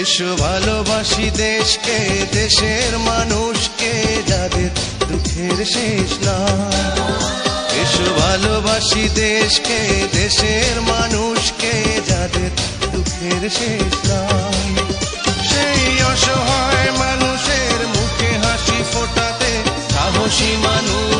এসো ভালোবাসি দেশকে, দেশের মানুষকে, যাদের দুঃখের শেষ না। এসো ভালোবাসি দেশকে, দেশের মানুষকে, যাদের দুঃখের শেষ নাই সেই অসহায় মানুষের মুখে হাসি ফোটাতে সাহসী মানুষ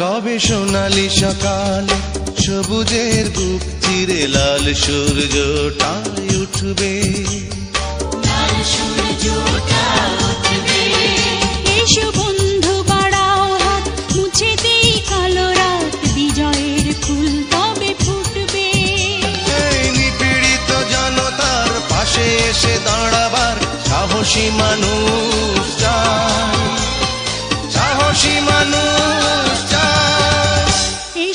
কবে সোনালি সকাল সবুজের বুক চিরে লাল সূর্যটাই উঠবে? এসো বন্ধু বাড়াও হাত মুছে দেই কালো রাত বিজয়ের ফুল তবে ফুটবে? এই নিপীড়িত জনতার পাশে এসে দাঁড়াবার সাহসী মানুষ।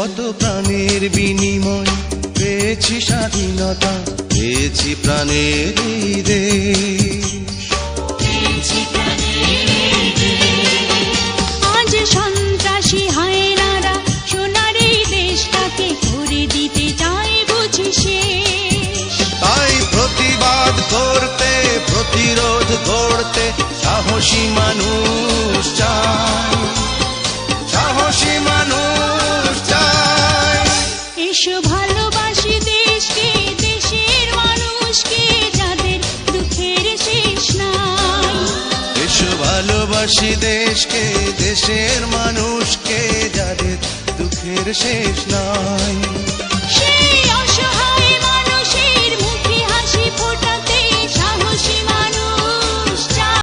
কত প্রাণের বিনিময় পেয়েছি স্বাধীনতা পেয়েছি প্রাণের দেশ। আজ সন্ত্রাসী হায়নারা সোনার এই দেশটাকে করে দিতে চায় বুঝি শেষ তাই প্রতিবাদ করতে প্রতিরোধ গড়তে সাহসী মানুষ ভালোবাসি দেশকে দেশের মানুষকে যাদের দুঃখের শেষ নাই।